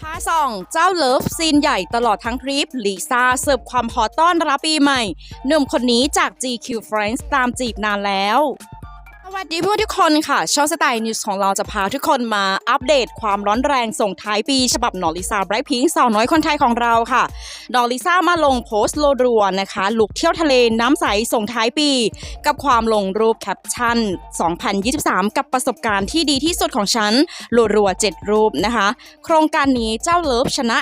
พาส่องเจ้าเลิฟซีนใหญ่ตลอดทั้งคลิปลิซ่าเสิร์ฟความฮอตต้อนรับปีใหม่หนุ่มคนนี้จาก GQ Friends ตามจีบนานแล้ว สวัสดีเพื่อนทุกคนค่ะ ช่องสไตล์นิวส์ของเราจะพาทุกคนมาอัปเดตความร้อนแรงส่งท้ายปี ฉบับนอลิซ่าไบรท์พิงสาวน้อยคนไทยของเราค่ะนอลิซ่ามาลงโพสต์โลรัวนะคะ ลุกเที่ยวทะเลน้ำใสส่งท้ายปี กับความลงรูปแคปชั่น 2023 กับประสบการณ์ที่ดีที่สุดของฉันโลรัว 7 รูปนะคะ โครงการนี้เจ้าเลิฟชนะ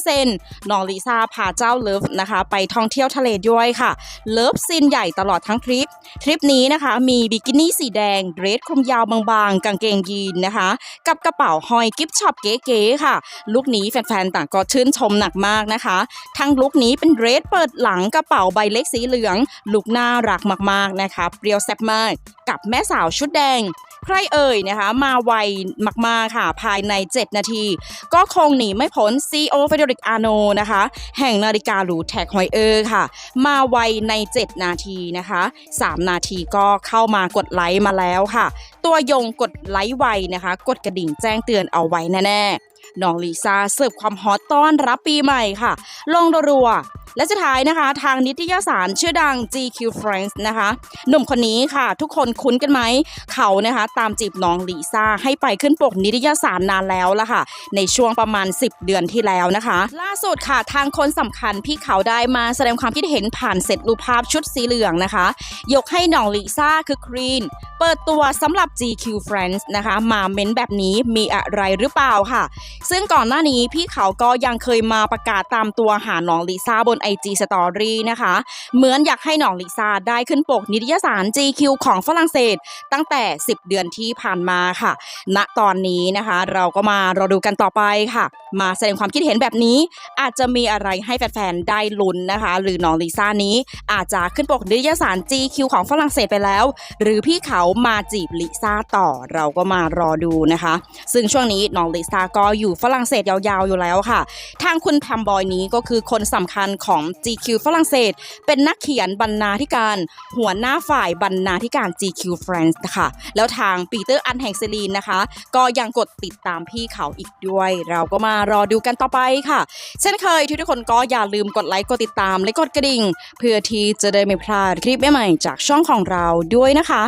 200%นอลิซ่าพาเจ้าเลิฟนะคะ ไปท่องเที่ยวทะเลด้วยค่ะ เลิฟซีนใหญ่ตลอดทั้งทริปทริปนี้นะคะมีบิกินี่สีแดงเดรสคลุมยาวบางๆ กางเกงยีนนะคะ กับกระเป๋าหอยกิฟช็อปเก๋ๆค่ะ ลุคนี้แฟนๆต่างก็ชื่นชมหนักมากนะคะ ทั้งลุคนี้เป็นเดรสเปิดหลังกระเป๋าใบเล็กสีเหลือง ลุคน่ารักมากๆนะคะ เปรียวแซ่บมาก กับแม่สาวชุดแดง ใครเอ่ยนะคะ มาไวมากๆค่ะ ภายใน 7 นาที ก็คงหนีไม่พ้น CEO เฟเดริกอาโนนะคะ แห่งนาฬิกาหรูแท็กฮอยเออร์ค่ะ มาไวใน 7 นาทีนะคะ 3 นาทีก็เข้ามากดไลค์มาแล้วค่ะ ตัวยงกดไลค์ไวนะคะ กดกระดิ่งแจ้งเตือนเอาไว้แน่ๆน้องลิซ่าเสิร์ฟความฮอตต้อนรับปีใหม่ค่ะ ลงรัว และสุดท้ายนะคะ ทางนิตยสารชื่อดัง GQ Friends นะคะ หนุ่มคนนี้ค่ะ ทุกคนคุ้นกันไหม เขานะคะ ตามจีบน้องลิซ่า ให้ไปขึ้นปกนิตยสารนานแล้วละค่ะ ในช่วงประมาณ 10 เดือนที่แล้วนะคะ ล่าสุดค่ะทางคนสำคัญพี่เขาได้มาแสดงความคิดเห็นผ่านเซตรูปภาพชุดสีเหลืองนะคะ ยกให้น้องลิซ่าคือครีน เปิดตัวสำหรับ GQ Friends นะคะ มาเม้นแบบนี้มีอะไรหรือเปล่าค่ะ ซึ่งก่อนหน้านี้พี่เขาก็ยังเคยมาประกาศตามตัวหาน้องลิซ่าบน IG Story นะคะ เหมือนอยากให้หน้องลิซ่าได้ขึ้นปกนิตยสาร GQ ของฝรั่งเศส ตั้งแต่ 10 เดือนที่ผ่านมาค่ะ ณตอนนี้นะคะ เราก็มารอดูกันต่อไปค่ะ มาแสดงความคิดเห็นแบบนี้ อาจจะมีอะไรให้แฟนๆได้ลุ้นนะคะ หรือน้องลิซ่านี้ อาจจะขึ้นปกนิตยสาร GQ ของฝรั่งเศสไปแล้ว หรือพี่เขามาจีบลิซ่าต่อเราก็มารอดูนะคะ ซึ่งช่วงนี้น้องลิซ่าก็อยู่ฝรั่งเศสยาวๆอยู่แล้วค่ะ ทางคุณแพมบอยนี้ก็คือคนสำคัญของ GQ ฝรั่งเศส เป็นนักเขียนบรรณาธิการ หัวหน้าฝ่ายบรรณาธิการ GQ Friends นะคะ แล้วทางปีเตอร์อันแห่งเซลีนนะคะ ก็ยังกดติดตามพี่เขาอีกด้วย เราก็มารอดูกันต่อไปค่ะ เช่นเคยทุกคนก็อย่าลืมกดไลค์กดติดตามและกดกระดิ่ง เพื่อที่จะได้ไม่พลาดคลิปใหม่ๆจากช่องของเราด้วยนะคะ